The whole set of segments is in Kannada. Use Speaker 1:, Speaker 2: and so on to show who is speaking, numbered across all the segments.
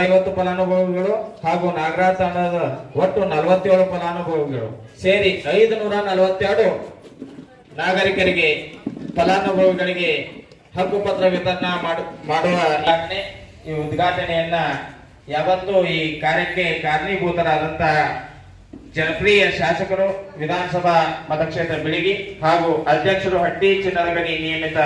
Speaker 1: ಐವತ್ತು ಫಲಾನುಭವಿಗಳು ಹಾಗೂ ನಾಗರಾಜ್ ತಂಡದ ಒಟ್ಟು ನಲವತ್ತೇಳು ಫಲಾನುಭವಿಗಳು. ಸೇರಿ ಐದು ನೂರ ನಲವತ್ತೆರಡು ನಾಗರಿಕರಿಗೆ ಫಲಾನುಭವಿಗಳಿಗೆ ಹಕ್ಕುಪತ್ರ ವಿತರಣಾ ಮಾಡು- ಮಾಡುವ ಈ ಉದ್ಘಾಟನೆಯನ್ನ ಯಾವತ್ತೂ ಈ ಕಾರ್ಯಕ್ಕೆ ಕಾರಣೀಭೂತರಾದಂತಹ ಜನಪ್ರಿಯ ಶಾಸಕರು, ವಿಧಾನಸಭಾ ಮತಕ್ಷೇತ್ರ ಬಿಳಿಗಿ ಹಾಗೂ ಅಧ್ಯಕ್ಷರು ಹಟ್ಟಿ ಚಿನ್ನದಗನಿ ನಿಯಮಿತ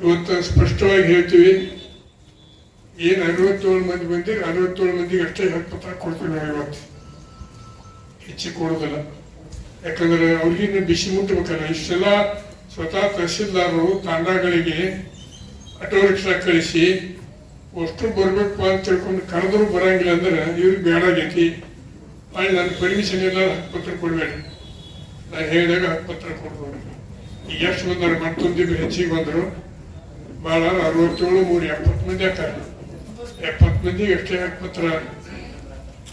Speaker 2: ಇವತ್ತು ಸ್ಪಷ್ಟವಾಗಿ ಹೇಳ್ತೀವಿ ಏನು ಅರವತ್ತೇಳು ಮಂದಿ ಬಂದಿರಿ ಅರವತ್ತೇಳು ಮಂದಿಗೆ ಅಷ್ಟೇ ಹಕ್ಕುಪತ್ರ ಕೊಡ್ತೀವಿ ನಾವು ಇವತ್ತು ಹೆಚ್ಚಿಗೆ ಕೊಡೋದಿಲ್ಲ. ಯಾಕಂದ್ರೆ ಅವ್ರಿಗಿನ್ನ ಬಿಸಿ ಮುಟ್ಟಬೇಕಲ್ಲ, ಇಷ್ಟೆಲ್ಲ ಸ್ವತಃ ತಹಸೀಲ್ದಾರರು ತಾಂಡಗಳಿಗೆ ಆಟೋ ರಿಕ್ಷಾ ಕಳಿಸಿ ವಸ್ತು ಬರ್ಬೇಕು ಅಂತ ತಿಳ್ಕೊಂಡು ಕರೆದ್ರು ಬರಂಗಿಲ್ಲ ಅಂದ್ರೆ ಇವ್ರಿಗೆ ಬೇಡಾಗೈತಿ ಅಲ್ಲಿ ನನ್ನ ಪರ್ಮಿಷನ್ ಇಲ್ಲ ಹಕ್ಕುಪತ್ರ ಕೊಡಬೇಡಿ. ನಾನು ಹೇಳಿದಾಗ ಹಕ್ಕುಪತ್ರ ಕೊಡ್ಬೋದು. ಈಗ ಎಷ್ಟು ಬಂದರು ಮತ್ತೊಂದು ಹೆಚ್ಚಿಗೆ ಬಂದರು. ಭಾಳ ಅರವತ್ತೇಳು, ಮೂರು ಎಪ್ಪತ್ತು ಮಂದಿ ಆಕಾರ ಎಪ್ಪತ್ತು ಮಂದಿ ಎಷ್ಟೇ ಹಕ್ಕುಪತ್ರ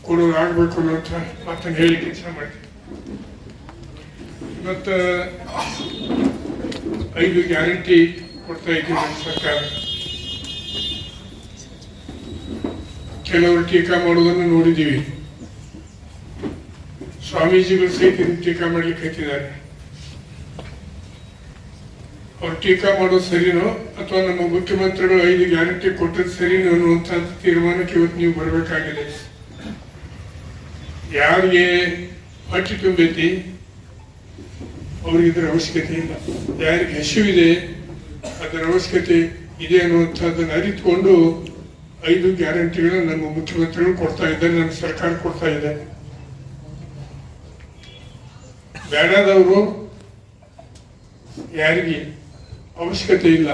Speaker 2: ಕೊಡೋರು ಆಗ್ಬೇಕು ಅನ್ನೋಂಥ ಮತ್ತೆ ಹೇಳಿ ಕೆಲಸ ಮಾಡ್ತೀವಿ ಮತ್ತು ಐದು ಗ್ಯಾರಂಟಿ ಕೊಡ್ತಾ ಇದ್ದೀವಿ ನಮ್ಮ ಸರ್ಕಾರ. ಕೆಲವರು ಟೀಕಾ ಮಾಡೋದನ್ನು ನೋಡಿದ್ದೀವಿ. ಸ್ವಾಮೀಜಿಗಳು ಸಹಿತ ಟೀಕಾ ಮಾಡ್ಲಿಕ್ಕೆ ಹತ್ತಿದ್ದಾರೆ ಅವ್ರು ಟೀಕಾ ಮಾಡೋದು ಸರಿನೋ ಅಥವಾ ನಮ್ಮ ಮುಖ್ಯಮಂತ್ರಿಗಳು ಐದು ಗ್ಯಾರಂಟಿ ಕೊಟ್ಟದ್ದು ಸರಿನೋ ಅನ್ನುವಂಥ ತೀರ್ಮಾನಕ್ಕೆ ಇವತ್ತು ನೀವು ಬರಬೇಕಾಗಿದೆ. ಯಾರಿಗೆ ಹೊಟ್ಟೆ ತುಂಬೈತಿ? ಅವ್ರಿಗೆ ಇದರ ಅವಶ್ಯಕತೆ ಇಲ್ಲ. ಯಾರಿಗೆ ಹಸಿವಿದೆ, ಅದರ ಅವಶ್ಯಕತೆ ಇದೆ ಅನ್ನುವಂಥದ್ದನ್ನು ಅರಿತುಕೊಂಡು ಐದು ಗ್ಯಾರಂಟಿಗಳನ್ನ ನಮ್ಮ ಮುಖ್ಯಮಂತ್ರಿಗಳು ಕೊಡ್ತಾ ಇದ್ದಾರೆ, ನಮ್ಮ ಸರ್ಕಾರ ಕೊಡ್ತಾ ಇದೆ. ಬೇಡದವರು ಯಾರಿಗೆ ಅವಶ್ಯಕತೆ ಇಲ್ಲ.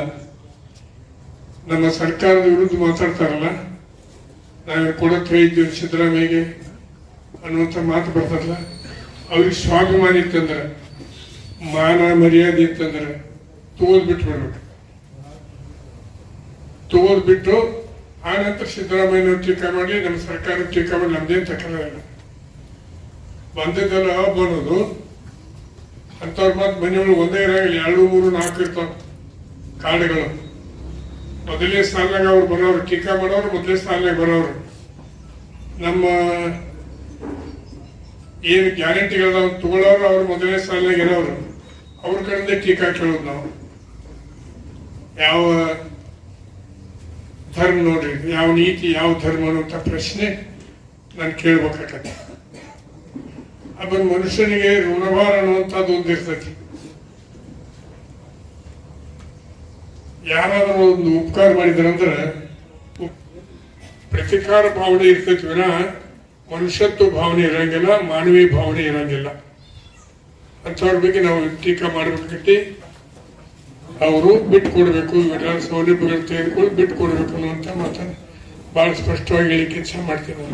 Speaker 2: ನಮ್ಮ ಸರ್ಕಾರದ ವಿರುದ್ಧ ಮಾತಾಡ್ತಾರಲ್ಲ ನಾವು ಕೊಡಕ್ಕೆ ಹೇಳಿದ್ದೀವಿ ಸಿದ್ದರಾಮಯ್ಯಗೆ ಅನ್ನುವಂಥ ಮಾತು ಬರ್ತಾರಲ್ಲ, ಅವ್ರಿಗೆ ಸ್ವಾಭಿಮಾನಿ ಇತ್ತಂದ್ರೆ ಮಾನ ಮರ್ಯಾದೆ ಅಂತಂದ್ರೆ ತೋಲ್ ಬಿಟ್ಟು ಬಿಡ್ಬೇಕು ತೋಲ್ ಬಿಟ್ಟು ಆ ನಂತರ ಸಿದ್ದರಾಮಯ್ಯನ ಟೀಕಾ ಮಾಡಿ, ನಮ್ಮ ಸರ್ಕಾರ ಟೀಕಾ ಮಾಡಿ, ನಮ್ದೇನು ತಕಲ್ಲ ಇಲ್ಲ. ಬಂದಿದ್ದಲ್ಲ ಬರೋದು ಅಂಥವ್ರ ಮಾತು ಮನೆಯೊಳಗೆ ಒಂದೇ ಇರಾಗಿಲ್ಲ ಎರಡು, ಮೂರು, ನಾಲ್ಕು ಇರ್ತಾವ ಕಾಡುಗಳು. ಮೊದಲನೇ ಸ್ಥಾನದಾಗ ಅವ್ರು ಬರೋರು, ಟೀಕಾ ಮಾಡೋರು, ಮೊದಲೇ ಸ್ಥಾನದಾಗ ಬರೋರು. ನಮ್ಮ ಏನು ಗ್ಯಾರಂಟಿಗಳನ್ನ ತಗೊಳ್ಳೋರು ಅವ್ರ ಮೊದಲನೇ ಸಾಲಿನಾಗ ಇರೋರು, ಅವ್ರ ಕಡೆಯಿಂದ ಟೀಕಾ ಕೇಳೋದು ನಾವು. ಯಾವ ಧರ್ಮ ನೋಡ್ರಿ, ಯಾವ ನೀತಿ, ಯಾವ ಧರ್ಮ ಅನ್ನುವಂಥ ಪ್ರಶ್ನೆ ನಾನು ಕೇಳ್ಬೇಕಾಗತ್ತೆ ಅದನ್ನ ಮನುಷ್ಯನಿಗೆ ಋಣಭಾರ ಅನ್ನುವಂಥದ್ದು ಒಂದು ಇರ್ತೈತಿ. ಯಾರಾದರೂ ಒಂದು ಉಪಕಾರ ಮಾಡಿದ್ರಂದ್ರೆ, ಪ್ರತಿಕಾರ ಭಾವನೆ ಇರ್ತೈತಿ ವಿನಃ ಮನುಷ್ಯತ್ವ ಭಾವನೆ ಇರಂಗಿಲ್ಲ, ಮಾನವೀಯ ಭಾವನೆ ಇರಂಗಿಲ್ಲ. ಅಂಥವ್ರ ಬಗ್ಗೆ ನಾವು ಟೀಕಾ ಮಾಡಬೇಕಿ ಅವರು ಬಿಟ್ಟು ಕೊಡಬೇಕು ಇವೆಲ್ಲ ಸೌಲಭ್ಯಗಳು ತೆಗೆದುಕೊಂಡು ಬಿಟ್ಟು ಕೊಡಬೇಕು ಅನ್ನುವಂಥ ಮಾತನ್ನು ಭಾಳ ಸ್ಪಷ್ಟವಾಗಿ ಹೇಳಿ ಕೆಲಸ ಮಾಡ್ತೀನಿ.